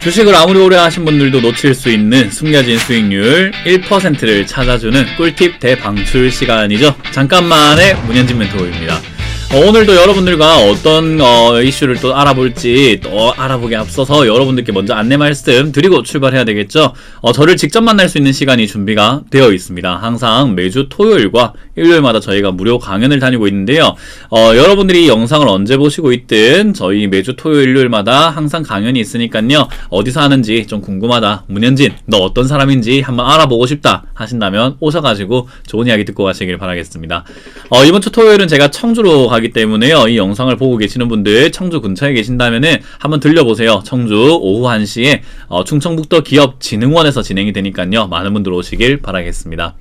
주식을 아무리 오래 하신 분들도 놓칠 수 있는 숨겨진 수익률 1%를 찾아주는 꿀팁 대방출 시간이죠. 잠깐만의 문현진 멘토입니다. 어, 오늘도 여러분들과 어떤 어, 이슈를 또 알아볼지 또 알아보기 앞서서 여러분들께 먼저 안내 말씀 드리고 출발해야 되겠죠. 어, 저를 직접 만날 수 있는 시간이 준비가 되어 있습니다. 항상 매주 토요일과 일요일마다 저희가 무료 강연을 다니고 있는데요. 어, 여러분들이 이 영상을 언제 보시고 있든 저희 매주 토요일, 일요일마다 항상 강연이 있으니까요. 어디서 하는지 좀 궁금하다. 문현진, 너 어떤 사람인지 한번 알아보고 싶다 하신다면 오셔가지고 좋은 이야기 듣고 가시길 바라겠습니다. 어, 이번 주 토요일은 제가 청주로 가기 때문에요. 이 영상을 보고 계시는 분들 청주 근처에 계신다면은 한번 들려보세요. 청주 오후 1시에 어, 충청북도 기업진흥원에서 진행이 되니까요. 많은 분들 오시길 바라겠습니다.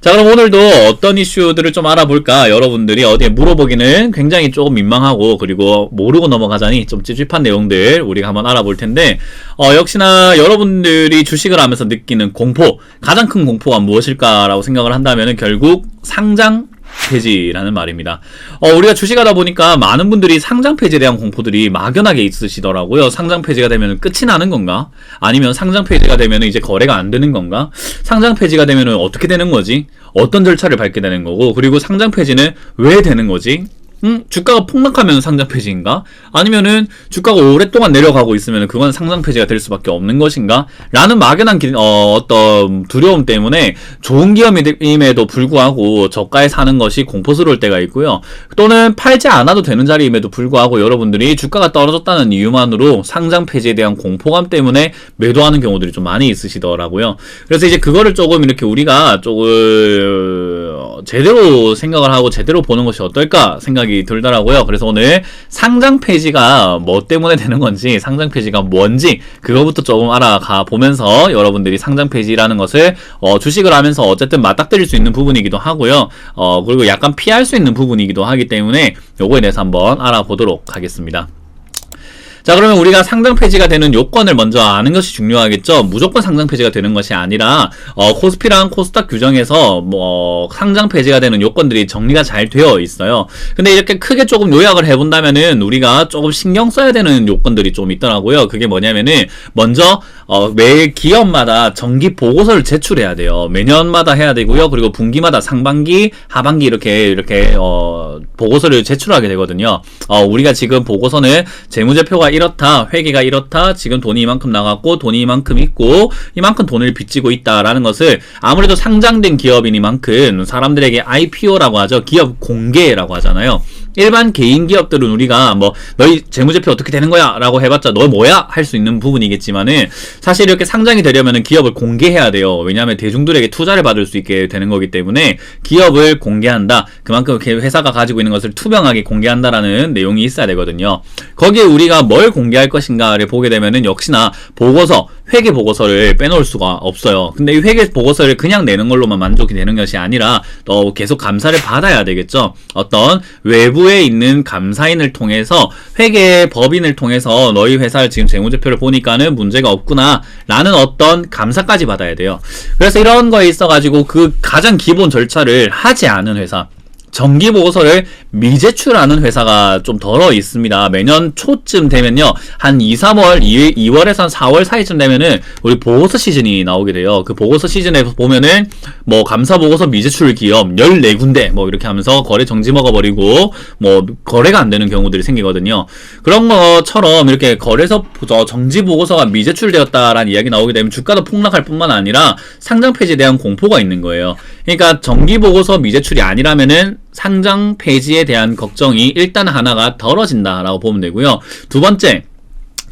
자, 그럼 오늘도 어떤 이슈들을 좀 알아볼까? 여러분들이 어디에 물어보기는 굉장히 조금 민망하고, 그리고 모르고 넘어가자니 좀 찝찝한 내용들 우리가 한번 알아볼 텐데, 어, 역시나 여러분들이 주식을 하면서 느끼는 공포, 가장 큰 공포가 무엇일까라고 생각을 한다면은 결국 상장 폐지라는 말입니다. 어, 우리가 주식하다 보니까 많은 분들이 상장 폐지에 대한 공포들이 막연하게 있으시더라고요. 상장 폐지가 되면 끝이 나는 건가? 아니면 상장 폐지가 되면 이제 거래가 안 되는 건가? 상장 폐지가 되면 어떻게 되는 거지? 어떤 절차를 밟게 되는 거고, 그리고 상장 폐지는 왜 되는 거지? 음, 주가가 폭락하면 상장 폐지인가? 아니면은 주가가 오랫동안 내려가고 있으면 그건 상장 폐지가 될 수밖에 없는 것인가? 라는 막연한 기, 어, 어떤 두려움 때문에 좋은 기업임에도 불구하고 저가에 사는 것이 공포스러울 때가 있고요. 또는 팔지 않아도 되는 자리임에도 불구하고 여러분들이 주가가 떨어졌다는 이유만으로 상장 폐지에 대한 공포감 때문에 매도하는 경우들이 좀 많이 있으시더라고요. 그래서 이제 그거를 조금 이렇게 우리가 조금 제대로 생각을 하고 제대로 보는 것이 어떨까 생각이 생각이 들더라고요. 그래서 오늘 상장 폐지가 뭐 때문에 되는 건지, 상장 폐지가 뭔지, 그거부터 조금 알아가 보면서 여러분들이 상장 폐지라는 것을, 어, 주식을 하면서 어쨌든 맞닥뜨릴 수 있는 부분이기도 하고요. 어, 그리고 약간 피할 수 있는 부분이기도 하기 때문에 요거에 대해서 한번 알아보도록 하겠습니다. 자, 그러면 우리가 상장 폐지가 되는 요건을 먼저 아는 것이 중요하겠죠. 무조건 상장 폐지가 되는 것이 아니라 어, 코스피랑 코스닥 규정에서 뭐 상장 폐지가 되는 요건들이 정리가 잘 되어 있어요. 근데 이렇게 크게 조금 요약을 해본다면은 우리가 조금 신경 써야 되는 요건들이 좀 있더라고요. 그게 뭐냐면은 먼저 어, 매 기업마다 정기 보고서를 제출해야 돼요. 매년마다 해야 되고요. 그리고 분기마다 상반기, 하반기 이렇게 이렇게 어, 보고서를 제출하게 되거든요. 어, 우리가 지금 보고서는 재무제표가 이렇다, 회계가 이렇다, 지금 돈이 이만큼 나갔고 돈이 이만큼 있고 이만큼 돈을 빚지고 있다라는 것을 아무래도 상장된 기업이니만큼 사람들에게 IPO라고 하죠. 기업 공개라고 하잖아요. 일반 개인 기업들은 우리가 뭐 너희 재무제표 어떻게 되는 거야? 라고 해봤자 너 뭐야? 할 수 있는 부분이겠지만은 사실 이렇게 상장이 되려면은 기업을 공개해야 돼요. 왜냐하면 대중들에게 투자를 받을 수 있게 되는 거기 때문에 기업을 공개한다. 그만큼 회사가 가지고 있는 것을 투명하게 공개한다라는 내용이 있어야 되거든요. 거기에 우리가 뭘 공개할 것인가를 보게 되면은 역시나 보고서, 회계 보고서를 빼놓을 수가 없어요. 근데 이 회계 보고서를 그냥 내는 걸로만 만족이 되는 것이 아니라 또 계속 감사를 받아야 되겠죠. 어떤 외부에 있는 감사인을 통해서 회계 법인을 통해서 너희 회사를 지금 재무제표를 보니까는 문제가 없구나 라는 어떤 감사까지 받아야 돼요. 그래서 이런 거에 있어 가지고 그 가장 기본 절차를 하지 않은 회사 정기 보고서를 미제출하는 회사가 좀 덜어 있습니다. 매년 초쯤 되면요. 한 2, 3월, 2, 2월에서 한 4월 사이쯤 되면은 우리 보고서 시즌이 나오게 돼요. 그 보고서 시즌에 보면은 뭐 감사 보고서 미제출 기업 14군데 뭐 이렇게 하면서 거래 정지 먹어버리고 뭐 거래가 안 되는 경우들이 생기거든요. 그런 것처럼 이렇게 거래소 정지 보고서가 미제출되었다라는 이야기 나오게 되면 주가도 폭락할 뿐만 아니라 상장 폐지에 대한 공포가 있는 거예요. 그러니까 정기 보고서 미제출이 아니라면은 상장 폐지에 대한 걱정이 일단 하나가 덜어진다라고 보면 되고요. 두 번째,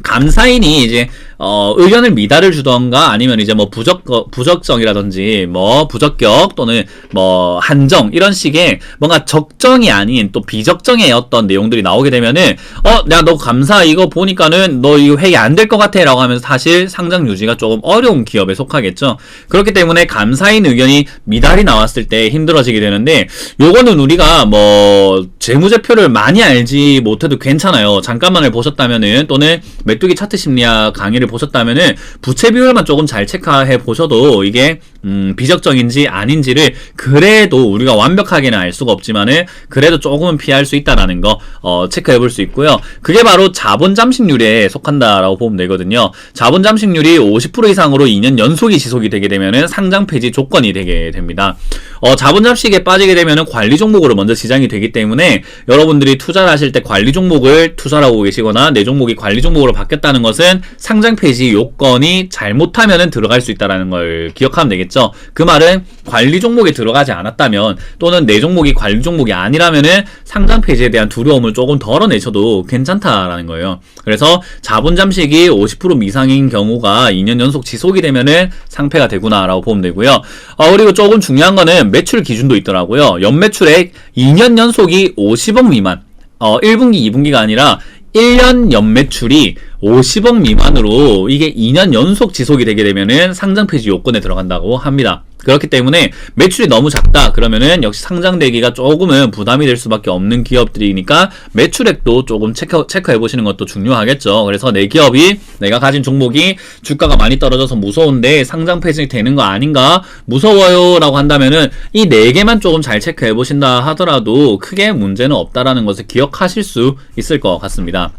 감사인이 이제 어, 의견을 미달을 주던가 아니면 이제 뭐 부적 부적정이라든지 뭐 부적격 또는 뭐 한정 이런 식의 뭔가 적정이 아닌 또 비적정의 어떤 내용들이 나오게 되면은 어 내가 너 감사 이거 보니까는 너 이거 회의 안될 것 같아라고 하면서 사실 상장 유지가 조금 어려운 기업에 속하겠죠. 그렇기 때문에 감사인 의견이 미달이 나왔을 때 힘들어지게 되는데 요거는 우리가 뭐 재무제표를 많이 알지 못해도 괜찮아요. 잠깐만을 보셨다면은 또는 메뚜기 차트 심리학 강의를 보셨다면은 부채 비율만 조금 잘 체크해 보셔도 이게 음, 비적정인지 아닌지를 그래도 우리가 완벽하게는 알 수가 없지만은 그래도 조금은 피할 수 있다라는 거 어, 체크해 볼 수 있고요. 그게 바로 자본 잠식률에 속한다라고 보면 되거든요. 자본 잠식률이 50% 이상으로 2년 연속이 지속이 되게 되면은 상장 폐지 조건이 되게 됩니다. 어, 자본 잠식에 빠지게 되면은 관리 종목으로 먼저 지정이 되기 때문에 여러분들이 투자를 하실 때 관리 종목을 투자를 하고 계시거나 내 종목이 관리 종목으로 바뀌었다는 것은 상장 폐지 요건이 잘못하면은 들어갈 수 있다라는 걸 기억하면 되겠죠. 그 말은 관리 종목에 들어가지 않았다면 또는 내 종목이 관리 종목이 아니라면은 상장 폐지에 대한 두려움을 조금 덜어내셔도 괜찮다라는 거예요. 그래서 자본 잠식이 50% 미상인 경우가 2년 연속 지속이 되면은 상패가 되구나라고 보면 되고요. 어, 그리고 조금 중요한 거는 매출 기준도 있더라고요. 연매출액 2년 연속이 50억 미만. 어, 1분기, 2분기가 아니라 1년 연매출이 50억 미만으로 이게 2년 연속 지속이 되게 되면은 상장 폐지 요건에 들어간다고 합니다. 그렇기 때문에 매출이 너무 작다 그러면은 역시 상장되기가 조금은 부담이 될 수밖에 없는 기업들이니까 매출액도 조금 체크, 체크해 보시는 것도 중요하겠죠. 그래서 내 기업이 내가 가진 종목이 주가가 많이 떨어져서 무서운데 상장 폐지 되는 거 아닌가 무서워요 라고 한다면은 이 네 개만 조금 잘 체크해 보신다 하더라도 크게 문제는 없다라는 것을 기억하실 수 있을 것 같습니다.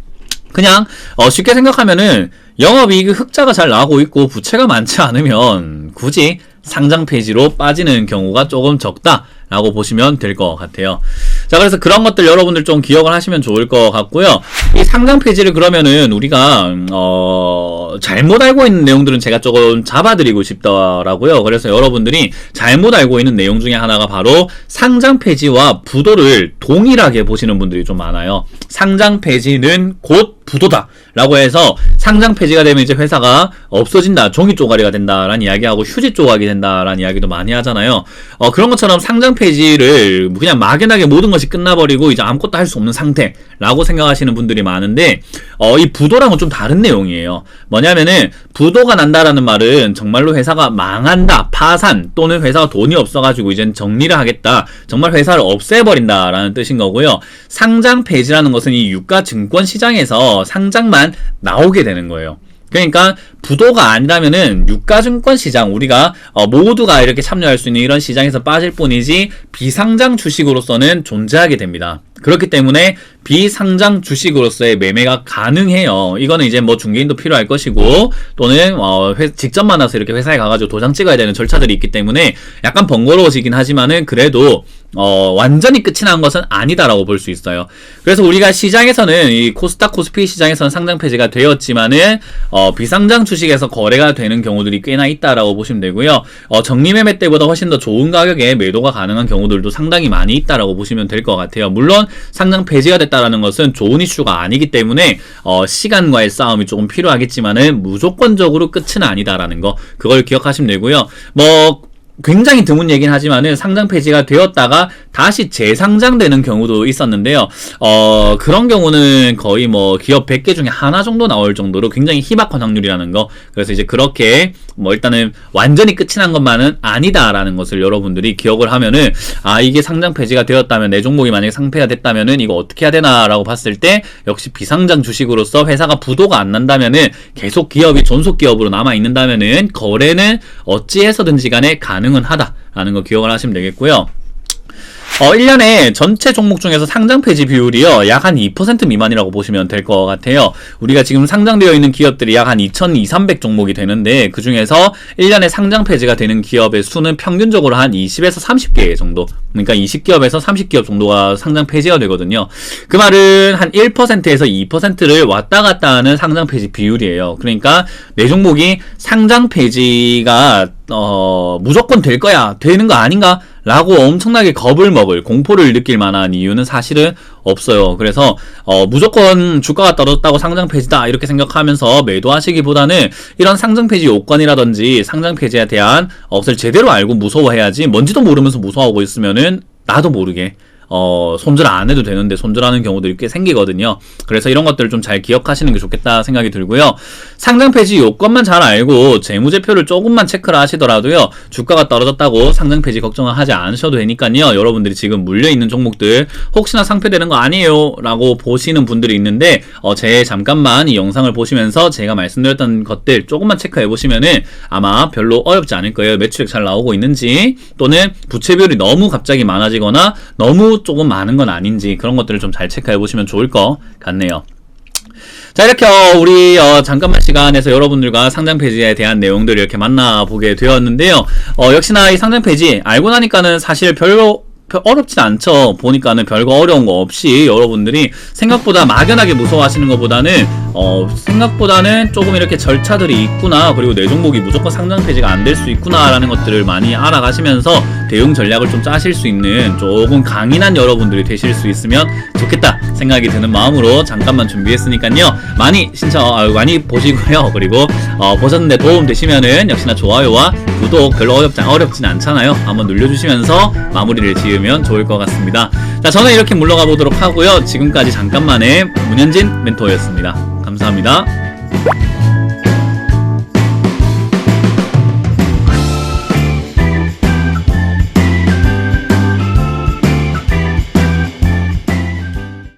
그냥 어, 쉽게 생각하면은 영업이익 흑자가 잘 나오고 있고 부채가 많지 않으면 굳이 상장 폐지로 빠지는 경우가 조금 적다라고 보시면 될 것 같아요. 자, 그래서 그런 것들 여러분들 좀 기억을 하시면 좋을 것 같고요. 이 상장 폐지를 그러면은 우리가 음, 어, 잘못 알고 있는 내용들은 제가 조금 잡아드리고 싶더라고요. 그래서 여러분들이 잘못 알고 있는 내용 중에 하나가 바로 상장 폐지와 부도를 동일하게 보시는 분들이 좀 많아요. 상장 폐지는 곧 부도다. 라고 해서 상장 폐지가 되면 이제 회사가 없어진다. 종이 쪼가리가 된다라는 이야기하고 휴지 조각이 된다라는 이야기도 많이 하잖아요. 어, 그런 것처럼 상장 폐지를 그냥 막연하게 모든 것이 끝나버리고 이제 아무것도 할 수 없는 상태라고 생각하시는 분들이 많은데 어, 이 부도랑은 좀 다른 내용이에요. 뭐냐면은 부도가 난다라는 말은 정말로 회사가 망한다, 파산 또는 회사가 돈이 없어가지고 이제 정리를 하겠다, 정말 회사를 없애버린다라는 뜻인 거고요. 상장 폐지라는 것은 이 유가 증권 시장에서 상장만 나오게 되는 거예요. 그러니까 부도가 아니라면은 유가증권 시장 우리가 어, 모두가 이렇게 참여할 수 있는 이런 시장에서 빠질 뿐이지 비상장 주식으로서는 존재하게 됩니다. 그렇기 때문에 비상장 주식으로서의 매매가 가능해요. 이거는 이제 뭐 중개인도 필요할 것이고 또는 어 회, 직접 만나서 이렇게 회사에 가가지고 도장 찍어야 되는 절차들이 있기 때문에 약간 번거로워지긴 하지만은 그래도 어, 완전히 끝이 난 것은 아니다라고 볼 수 있어요. 그래서 우리가 시장에서는 이 코스닥 코스피 시장에서는 상장 폐지가 되었지만은 어, 비상장 주식에서 거래가 되는 경우들이 꽤나 있다라고 보시면 되고요. 어, 정리 매매 때보다 훨씬 더 좋은 가격에 매도가 가능한 경우들도 상당히 많이 있다라고 보시면 될 것 같아요. 물론 상장 폐지가 됐다라는 것은 좋은 이슈가 아니기 때문에 어, 시간과의 싸움이 조금 필요하겠지만은 무조건적으로 끝은 아니다라는 거 그걸 기억하시면 되고요. 뭐 굉장히 드문 얘기는 하지만은 상장 폐지가 되었다가 다시 재상장되는 경우도 있었는데요. 어, 그런 경우는 거의 뭐 기업 100개 중에 하나 정도 나올 정도로 굉장히 희박한 확률이라는 거. 그래서 이제 그렇게 뭐 일단은 완전히 끝이 난 것만은 아니다라는 것을 여러분들이 기억을 하면은 아, 이게 상장 폐지가 되었다면 내 종목이 만약에 상폐가 됐다면은 이거 어떻게 해야 되나라고 봤을 때 역시 비상장 주식으로서 회사가 부도가 안 난다면은 계속 기업이 존속 기업으로 남아 있는다면은 거래는 어찌해서든지 간에 가능 은 하다라는 거 기억을 하시면 되겠고요. 어, 1년에 전체 종목 중에서 상장 폐지 비율이요, 약 한 2% 미만이라고 보시면 될 것 같아요. 우리가 지금 상장되어 있는 기업들이 약 한 2,200 종목이 되는데, 그 중에서 1년에 상장 폐지가 되는 기업의 수는 평균적으로 한 20에서 30개 정도. 그러니까 20기업에서 30기업 정도가 상장 폐지가 되거든요. 그 말은 한 1%에서 2%를 왔다 갔다 하는 상장 폐지 비율이에요. 그러니까 내 종목이 상장 폐지가 어, 무조건 될 거야. 되는 거 아닌가? 라고 엄청나게 겁을 먹을 공포를 느낄 만한 이유는 사실은 없어요. 그래서 어, 무조건 주가가 떨어졌다고 상장 폐지다 이렇게 생각하면서 매도하시기보다는 이런 상장 폐지 요건이라든지 상장 폐지에 대한 것을 제대로 알고 무서워해야지 뭔지도 모르면서 무서워하고 있으면은 나도 모르게 어, 손절 안 해도 되는데 손절하는 경우들이 꽤 생기거든요. 그래서 이런 것들을 좀 잘 기억하시는 게 좋겠다 생각이 들고요. 상장 폐지 요건만 잘 알고 재무제표를 조금만 체크를 하시더라도요. 주가가 떨어졌다고 상장 폐지 걱정을 하지 않으셔도 되니까요. 여러분들이 지금 물려 있는 종목들 혹시나 상폐되는 거 아니에요 라고 보시는 분들이 있는데 어, 제 잠깐만 이 영상을 보시면서 제가 말씀드렸던 것들 조금만 체크해 보시면은 아마 별로 어렵지 않을 거예요. 매출액 잘 나오고 있는지 또는 부채 비율이 너무 갑자기 많아지거나 너무 조금 많은 건 아닌지 그런 것들을 좀 잘 체크해 보시면 좋을 것 같네요. 자 이렇게 어, 우리 어, 잠깐만 시간에서 여러분들과 상장 폐지에 대한 내용들을 이렇게 만나보게 되었는데요. 어, 역시나 이 상장 폐지 알고 나니까는 사실 별로 별- 어렵진 않죠. 보니까는 별거 어려운 거 없이 여러분들이 생각보다 막연하게 무서워하시는 것보다는 어, 생각보다는 조금 이렇게 절차들이 있구나. 그리고 내 종목이 무조건 상장 폐지가 안 될 수 있구나라는 것들을 많이 알아가시면서 대응 전략을 좀 짜실 수 있는 조금 강인한 여러분들이 되실 수 있으면 좋겠다 생각이 드는 마음으로 잠깐만 준비했으니까요. 많이 신청, 아, 많이 보시고요. 그리고 어, 보셨는데 도움 되시면은 역시나 좋아요와 구독 별로 어렵지 어렵진 않잖아요. 한번 눌러주시면서 마무리를 지으면 좋을 것 같습니다. 자, 저는 이렇게 물러가 보도록 하고요. 지금까지 잠깐만의 문현진 멘토였습니다. 감사합니다.